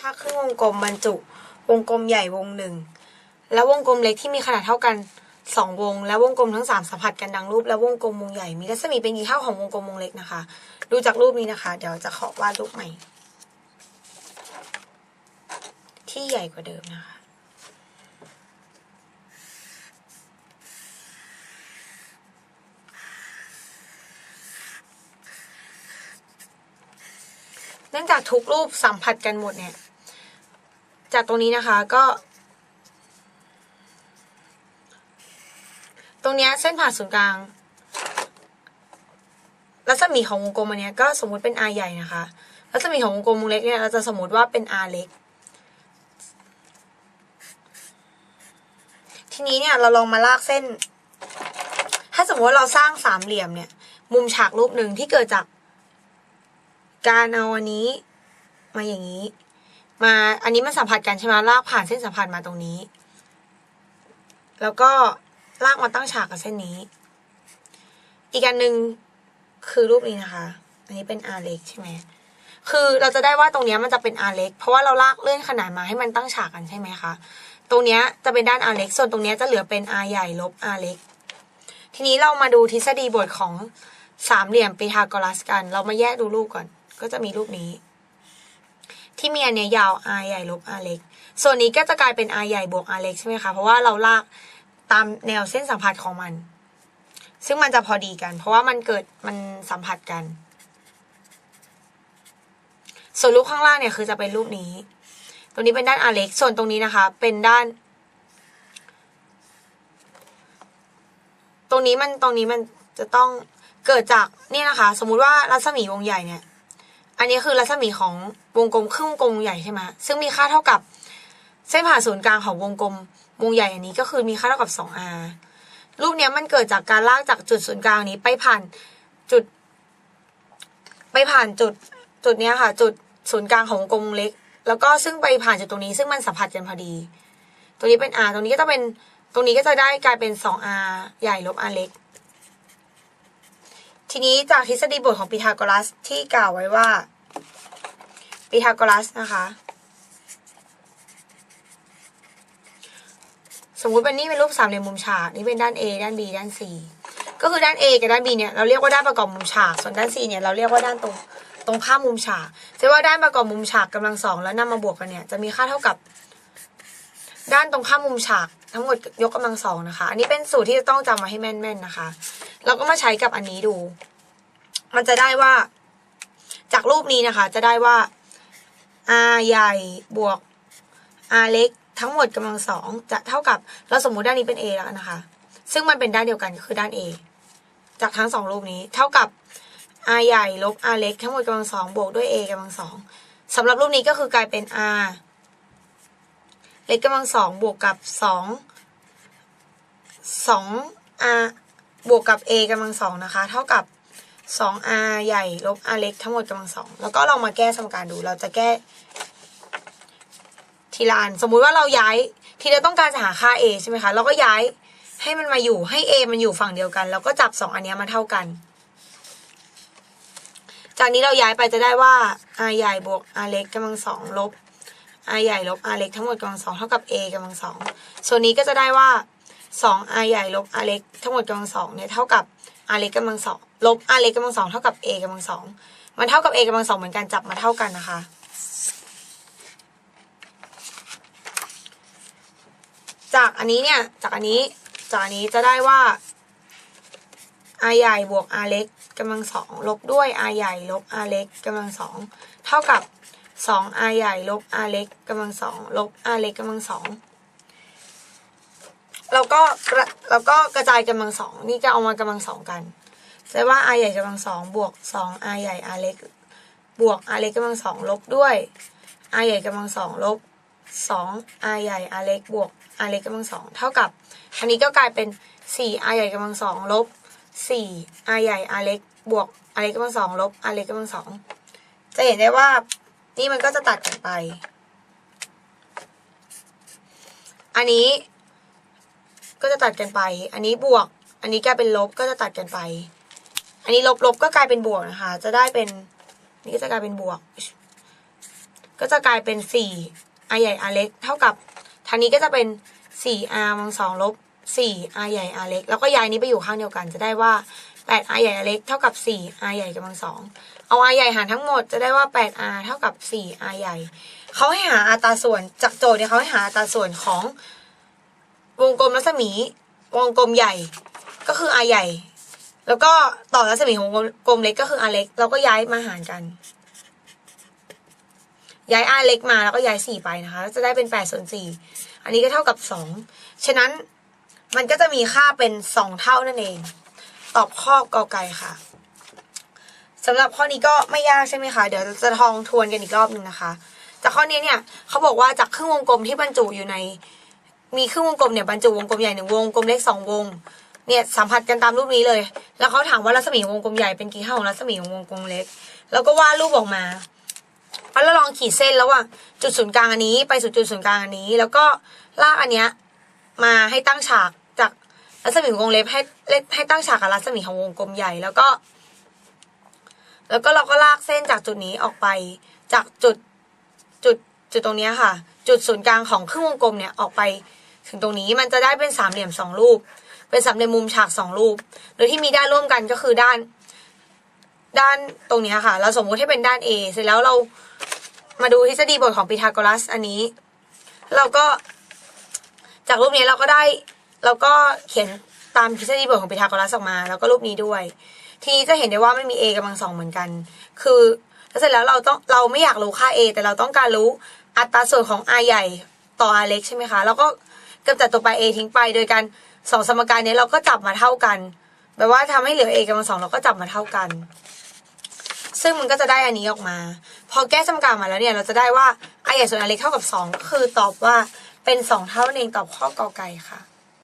ถ้าครึ่งวงกลมบรรจุ วงกลมใหญ่วงหนึ่ง แล้ววงกลมเล็กที่มีขนาดเท่ากันสองวง แล้ววงกลมทั้งสามสัมผัสกันดังรูป แล้ววงกลมวงใหญ่มีรัศมีเป็นกี่เท่าของวงกลมวงเล็กนะคะ ดูจากรูปนี้นะคะ เดี๋ยวจะขอวาดรูปใหม่ ที่ใหญ่กว่าเดิมนะคะเนื่องจากทุกรูปสัมผัสกันหมดเนี่ย จากตรงนี้นะคะก็ ตรงเนี้ยเส้นผ่าศูนย์กลาง รัศมีของวงกลมอันเนี้ยก็สมมุติเป็น R ใหญ่นะคะ รัศมีของวงกลมวงเล็กเนี่ยเราจะสมมติว่าเป็น R เล็ก ทีนี้เนี่ยเราลองมาลากเส้น ถ้าสมมติว่าเราสร้างสามเหลี่ยมเนี่ย มุมฉากรูปหนึ่งที่เกิดจากการเอาอันนี้มาอย่างนี้ มาอันนี้มันสัมผัสกันใช่ไหมลากผ่านเส้นสัมผัสมาตรงนี้ แล้วก็ลากมาตั้งฉากกับเส้นนี้ อีกอันหนึ่งคือรูปนี้นะคะ อันนี้เป็น R เล็กใช่ไหมคือเราจะได้ว่าตรงนี้มันจะเป็น R เล็กเพราะว่าเราลากเลื่อนขนาดมาให้มันตั้งฉากกันใช่ไหมคะตรงเนี้ยจะเป็นด้าน R เล็กส่วนตรงเนี้ยจะเหลือเป็น R ใหญ่ลบ R เล็กทีนี้เรามาดูทฤษฎีบทของสามเหลี่ยมปีทาโกรัสกัน เรามาแยกดูรูปก่อน ก็จะมีรูปนี้ ที่มีอันเนี้ยยาว r ใหญ่ลบ r เล็กส่วนนี้ก็จะกลายเป็น r ใหญ่บวก r เล็กใช่ไหมคะเพราะว่าเราลากตามแนวเส้นสัมผัสของมัน ซึ่งมันจะพอดีกัน เพราะว่ามันเกิดมันสัมผัสกัน ส่วนรูปข้างล่างเนี่ยคือจะเป็นรูปนี้ ตรงนี้เป็นด้าน r เล็กส่วนตรงนี้นะคะ เป็นด้านตรงนี้มันตรงนี้มันจะต้องเกิดจากเนี่ยนะคะ สมมุติว่ารัศมีวงใหญ่เนี่ย อันนี้คือรัศมีของวงกลมครึ่งวงกลมใหญ่ใช่ไหมซึ่งมีค่าเท่ากับเส้นผ่าศูนย์กลางของวงกลมวงใหญ่อันนี้ก็คือมีค่าเท่ากับ 2r รูปเนี้ยมันเกิดจากการลากจากจุดศูนย์กลางนี้ไปผ่านจุด ไปผ่านจุดจุดเนี้ยค่ะ จุดศูนย์กลางของวงกลมเล็ก แล้วก็ซึ่งไปผ่านจุดตรงนี้ ซึ่งมันสัมผัสกันพอดีตรงนี้เป็น r ตรงนี้ก็จะเป็นตรงนี้ก็จะได้กลายเป็น 2r ใหญ่ลบ r เล็ก ทีนี้จากทฤษฎีบทของพีทาโกรัสที่กล่าวไว้ว่า พีทาโกรัสนะคะ สมมติเป็นนี่เป็นรูปสามเหลี่ยมมุมฉากนี่เป็นด้าน A ด้าน B ด้าน C ก็คือด้าน A กับด้าน B เนี่ยเราเรียกว่าด้านประกอบมุมฉาก ส่วนด้าน C เนี่ยเราเรียกว่าด้านตรงตรงข้ามมุมฉากจะว่าด้านประกอบมุมฉากกำลังสองแล้วนำมาบวกกันเนี่ยจะมีค่าเท่ากับ ด้านตรงข้ามมุมฉาก ทั้งหมดยกกำลังสองนะคะ อันนี้เป็นสูตรที่จะต้องจำมาให้แม่นๆนะคะ เราก็มาใช้กับอันนี้ดู มันจะได้ว่า จากรูปนี้นะคะ จะได้ว่า r ใหญ่บวก r เล็กทั้งหมดกำลังสองจะเท่ากับเราสมมติด้านนี้เป็น a แล้วนะคะ ซึ่งมันเป็นด้านเดียวกันคือด้าน a จากทั้งสองรูปนี้เท่ากับ r ใหญ่ลบ r เล็กทั้งหมดกำลังสองบวกด้วย a กำลังสองสำหรับรูปนี้ก็คือกลายเป็น r เล็กกำลังสองบวกกับสองสอง r บวกกับ a กำลังสองนะคะ เท่ากับ 2r ใหญ่ลบ r เล็กทั้งหมดกำลังสองแล้วก็ลองมาแก้สมการดู เราจะแก้ ทีละอันสมมุติว่าเราย้าย ทีเราต้องการจะหาค่า a ใช่ไหมคะ เราก็ย้ายให้มันมาอยู่ให้ a มันอยู่ฝั่งเดียวกัน แล้วก็จับสองอันเนี้ยมาเท่ากัน จากนี้เราย้ายไปจะได้ว่า r ใหญ่บวก r เล็กกำลังสองลบ r ใหญ่ลบ r เล็กทั้งหมดกำลังสองเท่ากับ a กำลังสองส่วนนี้ก็จะได้ว่า2 r ใหญ่ลบ r เล็กทั้งหมดกำลังสองเนี่ยเท่ากับ r เล็กกำลังสองลบ r เล็กกำลังสองเท่ากับ a กำลังสองมันเท่ากับ a กำลังสองเหมือนกันจับมาเท่ากันนะคะ จากอันนี้เนี่ยจากอันนี้จากอันนี้จะได้ว่า r ใหญ่บวก r เล็กกำลังสองลบด้วย r ใหญ่ลบ r เล็กกำลังสองเท่ากับ2 r ใหญ่ลบ r เล็กกำลังสองลบ r เล็กกำลังสอง เราก็เราก็กระจายกำลังสองนี่ก็เอามากำลังสองกันจะว่า r ใหญ่กำลังสองบวก2 r ใหญ่ r เล็กบวก r เล็กกำลังสองลบด้วย r ใหญ่กำลังสองลบ2 r ใหญ่ r เล็กบวก r เล็กกำลังสองเท่ากับอันนี้ก็กลายเป็น4 r ใหญ่กำลังสองลบ4 r ใหญ่ r เล็กบวก r เล็กกำลังสองลบ r เล็กกำลังสองจะเห็นได้ว่านี่มันก็จะตัดกันไป อันนี้ ก็จะตัดกันไป อันนี้บวก อันนี้กลายเป็นลบก็จะตัดกันไป อันนี้ลบลบก็กลายเป็นบวกนะคะ จะได้เป็น นี่ก็จะกลายเป็นบวก ก็จะกลายเป็นสี่ r ใหญ่ r เล็ก เท่ากับทางนี้ก็จะเป็นสี่ r มังสองลบสี่ r ใหญ่ r เล็ก แล้วก็ย้ายนี้ไปอยู่ข้างเดียวกัน จะได้ว่าแปด r ใหญ่ r เล็กเท่ากับสี่ r ใหญ่กำลังสองเอา r ใหญ่หารทั้งหมดจะได้ว่าแปด r เท่ากับสี่ r ใหญ่เขาให้หาอัตราส่วนจากโจทย์เนี่ยเขาให้หาอัตราส่วนของ วงกลมรัศมี วงกลมใหญ่ก็คือ r ใหญ่ แล้วก็ต่อรัศมีของวงกลมเล็กก็คือ r เล็ก เราก็ย้ายมาหารกัน ย้าย r เล็กมาแล้วก็ย้ายสี่ไปนะคะจะได้เป็นแปดส่วนสี่อันนี้ก็เท่ากับสองฉะนั้นมันก็จะมีค่าเป็นสองเท่านั่นเอง ตอบข้อกอไก่ค่ะสำหรับข้อนี้ก็ไม่ยากใช่ไหมคะ เดี๋ยวจะทองทวนกันอีกรอบหนึ่งนะคะ จากข้อนี้เนี่ยเขาบอกว่าจากครึ่งวงกลมที่บรรจุอยู่ใน มีครึ่งวงกลมเนี่ยบรรจุวงกลมใหญ่หนึ่งวงกลมเล็กสองวง เนี่ยสัมผัสกันตามรูปนี้เลย แล้วเขาถามว่ารัศมีวงกลมใหญ่เป็นกี่เท่าของรัศมีของวงกลมเล็ก แล้วก็วาดรูปออกมาแล้วลองขีดเส้นระหว่างจุดศูนย์กลางอันนี้ ไปสู่จุดศูนย์กลางอันนี้ แล้วก็ลากอันเนี้ยมาให้ตั้งฉากจากรัศมีวงเล็บให้เล็บให้ตั้งฉากกับรัศมีของวงกลมใหญ่แล้วก็ แล้วก็เราก็ลากเส้นจากจุดนี้ออกไป จากจุดจุดจุดตรงเนี้ยค่ะ จุดศูนย์กลางของครึ่งวงกลมเนี่ยออกไป ถึงตรงนี้มันจะได้เป็นสามเหลี่ยมสองรูป เป็นสามเหลี่ยมมุมฉากสองรูป โดยที่มีด้านร่วมกันก็คือด้าน ด้านตรงนี้ค่ะ เราสมมุติให้เป็นด้าน A เสร็จแล้วเรามาดูทฤษฎีบทของพีทาโกรัสอันนี้ เราก็จากรูปนี้เราก็ได้เราก็เขียนตามทฤษฎีบทของพีทาโกรัสออกมา แล้วก็รูปนี้ด้วย ทีนี้จะเห็นได้ว่าไม่มี a กำลังสองเหมือนกัน คือแล้วเสร็จแล้วเราต้องเราไม่อยากรู้ค่า a แต่เราต้องการรู้อัตราส่วนของ r ใหญ่ต่อ r เล็กใช่ไหมคะ แล้วก็ กำจัดตัวไป a ทิ้งไป โดยการสองสมการนี้เราก็จับมาเท่ากันแปลว่าทำให้เหลือ a กำลังสองเราก็จับมาเท่ากัน ซึ่งมันก็จะได้อันนี้ออกมา พอแก้สมการมาแล้วเนี่ย เราจะได้ว่า i ใหญ่ส่วน i เล็กเท่ากับสองก็คือตอบว่าเป็นสองเท่านั่นเองตอบข้อกอไก่ค่ะ